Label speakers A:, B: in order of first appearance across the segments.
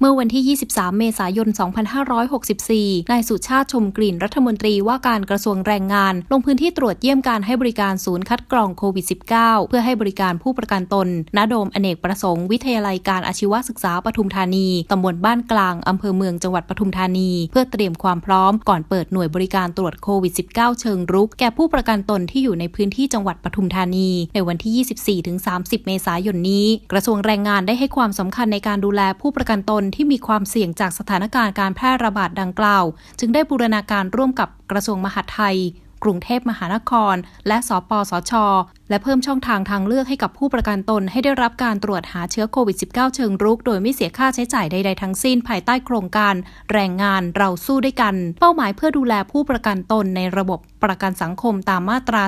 A: เมื่อวันที่ 23 เมษายน 2564 นายสุชาติชมกลิ่นรัฐมนตรีว่าการกระทรวงแรงงาน ลงพื้นที่ตรวจเยี่ยมการให้บริการศูนย์คัดกรองโควิด -19 เพื่อให้บริการผู้ประกันตน ณ โดมอเนกประสงค์ วิทยาลัยการอาชีวศึกษาปทุมธานี ตำบลบ้านกลาง อำเภอเมืองจังหวัดปทุมธานี เพื่อเตรียมความพร้อมก่อนเปิดหน่วยบริการตรวจโควิด -19 เชิงรุก แก่ผู้ประกันตนที่อยู่ในพื้นที่จังหวัดปทุมธานี ในวันที่ 24-30 เมษายนนี้ กระทรวงแรงงานได้ให้ความสำคัญในการดูแลผู้ประกันตนที่มีความเสี่ยงจากสถานการณ์การแพร่ระบาดดังกล่าว จึงได้บูรณาการร่วมกับกระทรวงมหาดไทย กรุงเทพมหานคร และสปสช และเพิ่มช่องทางทางเลือกให้กับผู้ประกันตนให้ได้รับการตรวจหาเชื้อโควิด -19 เชิงรุก โดยไม่เสียค่าใช้จ่ายใดๆทั้งสิ้นภายใต้โครงการ แรงงานเราสู้ด้วยกัน เป้าหมายเพื่อดูแลผู้ประกันตนในระบบประกันสังคมตามมาตรา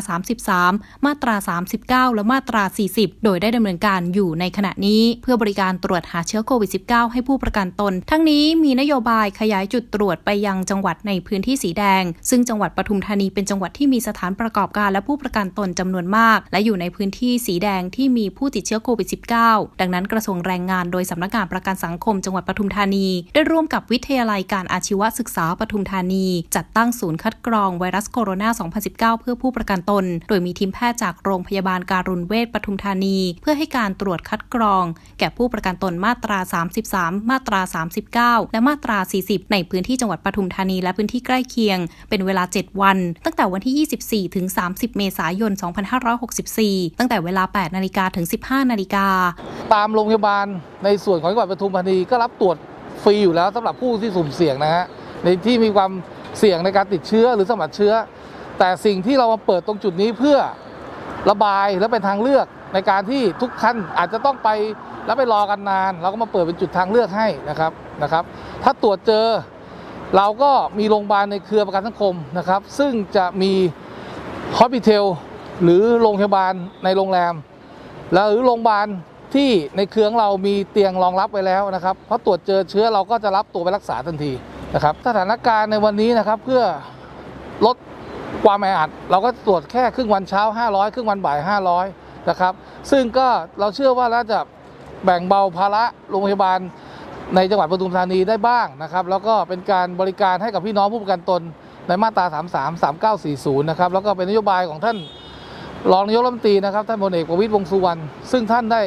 A: 33 มาตรา 39 และมาตรา 40 โดยได้ดำเนินการอยู่ในขณะนี้ เพื่อบริการตรวจหาเชื้อโควิด -19 ให้ผู้ประกันตน ทั้งนี้มีนโยบายขยายจุดตรวจไปยังจังหวัดในพื้นที่สีแดง ซึ่งจังหวัดปทุมธานีเป็นจังหวัดที่มีสถานประกอบการและผู้ประกันตนจำนวนมากและอยู่ในพื้นที่สีแดงที่มีผู้ติดเชื้อโควิด -19 ดังนั้นกระทรวงแรงงานโดยสำนักงานประกันสังคมจังหวัดปทุมธานี ได้ร่วมกับวิทยาลัยการอาชีวศึกษาปทุมธานี จัดตั้งศูนย์คัดกรองไวรัสโคโรนา 2019 เพื่อผู้ประกันตน โดยมีทีมแพทย์จากโรงพยาบาลการุณเวชปทุมธานี เพื่อให้การตรวจคัดกรอง แก่ผู้ประกันตนมาตรา 33 มาตรา 39 และมาตรา 40 ในพื้นที่จังหวัดปทุมธานีและพื้นที่ใกล้เคียง เป็นเวลา 7 วัน ตั้งแต่วันที่ 24 ถึง 30 เมษายน64ตั้งแต่เวลา 8 นาฬิกาถึง 15 นาฬิกา
B: ตามโรงพยาบาลในส่วนของจังหวัดปทุมธานีก็รับตรวจฟรีอยู่แล้วสำหรับผู้ที่สุ่มเสี่ยงนะฮะในที่มีความเสี่ยงในการติดเชื้อหรือสมผัสเชื้อ แต่สิ่งที่เรามาเปิดตรงจุดนี้เพื่อระบายและเป็นทางเลือกในการที่ทุกท่านอาจจะต้องไปแล้วไปรอกันนาน เราก็มาเปิดเป็นจุดทางเลือกให้นะครับนะครับ ถ้าตรวจเจอเราก็มีโรงพยาบาลในเครือประกันสังคมนะครับ ซึ่งจะมีฮอสพิทล หรือโรงพยาบาลในโรงแรม แล้วหรือโรงพยาบาลที่ในเครือของเรามีเตียงรองรับไว้แล้วนะครับเพราะตรวจเจอเชื้อเราก็จะรับตัวไปรักษาทันทีนะครับ สถานการณ์ในวันนี้นะครับเพื่อลดความแออัด เราก็ตรวจแค่ครึ่งวันเช้า 500 ครึ่งวันบ่าย 500 นะครับ ซึ่งก็เราเชื่อว่าน่าจะแบ่งเบาภาระโรงพยาบาลในจังหวัดปทุมธานีได้บ้างนะครับ แล้วก็เป็นการบริการให้กับพี่น้องผู้ประกันตนในมาตรา 33 3940 นะครับ แล้วก็เป็นนโยบายของท่าน รองนายกรัฐมนตรีนะครับท่านพลเอกประวิตรวงสุวรรณซึ่งท่านได้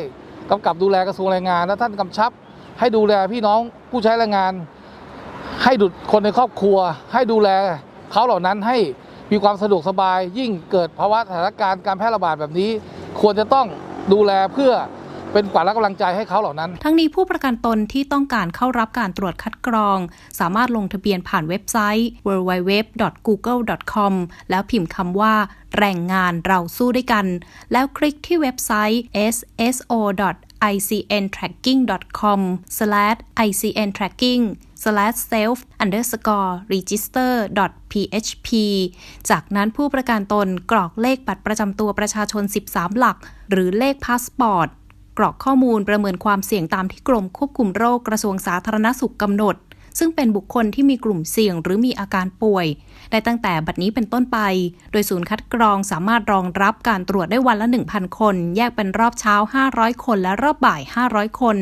B: กำกับดูแลกระทรวงแรงงาน และท่านกำชับ ให้ดูแลพี่น้องผู้ใช้แรงงาน ให้ดุดคนในครอบครัว ให้ดูแลเขาเหล่านั้นให้มีความสะดวกสบาย ยิ่งเกิดภาวะสถานการณ์การแพร่ระบาดแบบนี้ ควรจะต้องดูแลเพื่อ เป็นขวัญและกำลังใจให้เขาเหล่านั้น
A: ทั้งนี้ผู้ประกันตนที่ต้องการเข้ารับการตรวจคัดกรอง สามารถลงทะเบียนผ่านเว็บไซต์ www.google.com แล้วพิมพ์คำว่าแรงงานเราสู้ด้วยกัน แล้วคลิกที่เว็บไซต์ sso icntracking.com icntracking self underscore register php จากนั้นผู้ประกันตนกรอกเลขบัตรประจำตัวประชาชน 13 หลัก หรือเลขพาสปอร์ต กรอกข้อมูลประเมินความเสี่ยงตามที่กรมควบคุมโรคกระทรวงสาธารณสุขกำหนด ซึ่งเป็นบุคคลที่มีกลุ่มเสี่ยงหรือมีอาการป่วย ได้ตั้งแต่บัดนี้เป็นต้นไป โดยศูนย์คัดกรองสามารถรองรับการตรวจได้วันละ 1,000 คน แยกเป็นรอบเช้า 500 คนและรอบบ่าย 500 คน